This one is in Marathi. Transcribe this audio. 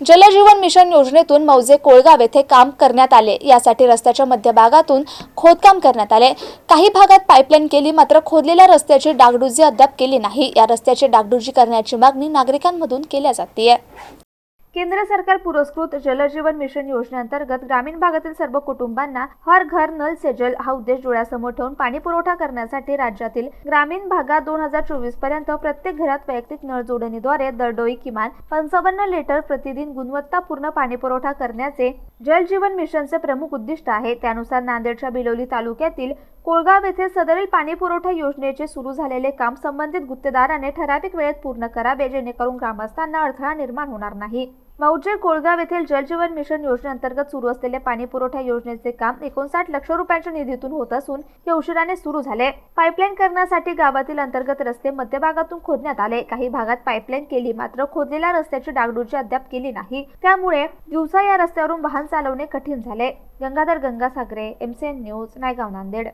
जलजीवन मिशन योजनेतून मौजे कोळगाव येथे काम करण्यात आले. यासाठी रस्त्याच्या मध्यभागातून खोदकाम करण्यात आले. काही भागात पाईपलाईन केली मात्र खोदलेल्या रस्त्याची डागडुजी अद्याप केली नाही. या रस्त्याची डागडुजी करण्याची मागणी नागरिकांमधून केल्या जाते केंद्र सरकार पुरस्कृत जलजीवन मिशन योजनेअंतर्गत ग्रामीण भागातील सर्व कुटुंबांना हर घर नल से जल हा उद्देश डोळ्यासमोर ठेवून पाणी पुरवठा करण्यासाठी राज्यातील ग्रामीण भागात दोन हजार चोवीसपर्यंत प्रत्येक घरात वैयक्तिक नळ जोडणीद्वारे दरडोई किमान पंचावन्न लिटर प्रतिदिन गुणवत्तापूर्ण पाणी पुरवठा करण्याचे जल जीवन मिशनचे प्रमुख उद्दिष्ट आहे. त्यानुसार नांदेडच्या बिलोली तालुक्यातील कोळगाव येथे सदरील पाणी पुरवठा योजनेचे सुरू झालेले काम संबंधित गुत्तेदाराने ठराविक वेळेत पूर्ण करावे जेणेकरून ग्रामस्थांना अडथळा निर्माण होणार नाही. मौजे कोळगाव येथील जलजीवन मिशन योजनेअंतर्गत सुरू असलेले पाणी पुरवठा योजनेचे काम एकोणसाठ लक्ष रुपयांच्या निधीतून होत असून हे उशिराने सुरू झाले. पाईपलाईन करण्यासाठी गावातील अंतर्गत रस्ते मध्यभागातून खोदण्यात आले. काही भागात पाईपलाईन केली मात्र खोदलेल्या रस्त्याची डागडुजी अद्याप केली नाही. त्यामुळे दिवसा या रस्त्यावरून वाहन चालवणे कठीण झाले. Gangadhar Gangasagare MCN news Naigaon Nanded.